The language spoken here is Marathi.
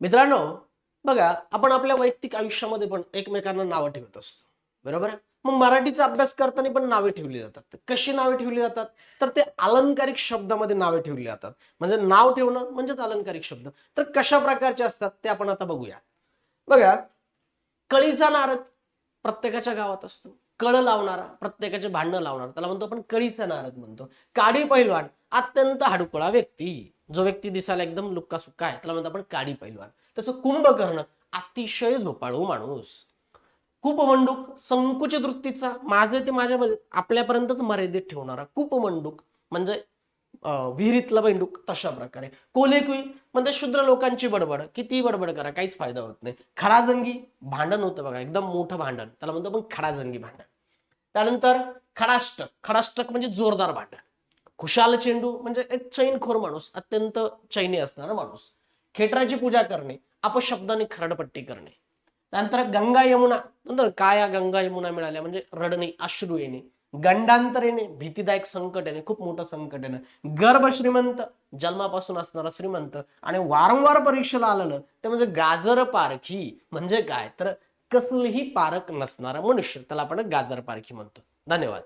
मित्रांनो बघा आपण आपल्या वैयक्तिक आयुष्यामध्ये पण एकमेकांना नावं ठेवत असतो. बरोबर आहे? मग मराठीचा अभ्यास करताना पण नावे ठेवली जातात. कशी नावे ठेवली जातात? तर ते अलंकारिक शब्दामध्ये नावे ठेवली जातात. म्हणजे नाव ठेवणं म्हणजेच अलंकारिक शब्द. तर कशा प्रकारचे असतात ते आपण आता बघूया. बघा कळीचा नारद प्रत्येकाच्या गावात असतो. कळ लावणारा प्रत्येकाचे भांडणं लावणारा. त्याला म्हणतो आपण कळीचा नारद म्हणतो. काडी पैलवान अत्यंत हाडुकळा व्यक्ती. जो व्यक्ती दिसायला एकदम लुक्का सुक्का आहे त्याला म्हणतो आपण काडी पैलवान. तसं कुंभकर्ण अतिशय झोपाळू माणूस. कूपमंडूक संकुचित वृत्तीचा माझे ते माझ्या आपल्यापर्यंतच मर्यादित ठेवणारा कुपमंडूक म्हणजे विहिरीतला बेंडूक तशा प्रकारे. कोलेकुई म्हणजे शुद्र लोकांची बडबड किती बडबड करा काहीच फायदा होत नाही. खडाजंगी भांडण होतं बघा एकदम मोठं भांडण. त्याला म्हणतो आपण खडाजंगी भांडण. त्यानंतर खडाष्टक खडाष्टक म्हणजे जोरदार भांडण. खुशाल चेंडू म्हणजे एक चैनखोर माणूस अत्यंत चैनी असणारा माणूस. खेटराची पूजा करणे अपशब्दाने खरडपट्टी करणे. त्यानंतर गंगा यमुना नंतर काया गंगा यमुना मिळाल्या म्हणजे रडणे अश्रू येणे गंडांतर येणे भीतीदायक संकट येणे खूप मोठं संकट येणं. गर्भ श्रीमंत जन्मापासून असणारा श्रीमंत आणि वारंवार परीक्षेला आलेलं ते म्हणजे गाजर पारखी म्हणजे काय? तर कसलीही पारख नसणारा मनुष्य त्याला आपण गाजर पारखी म्हणतो. धन्यवाद.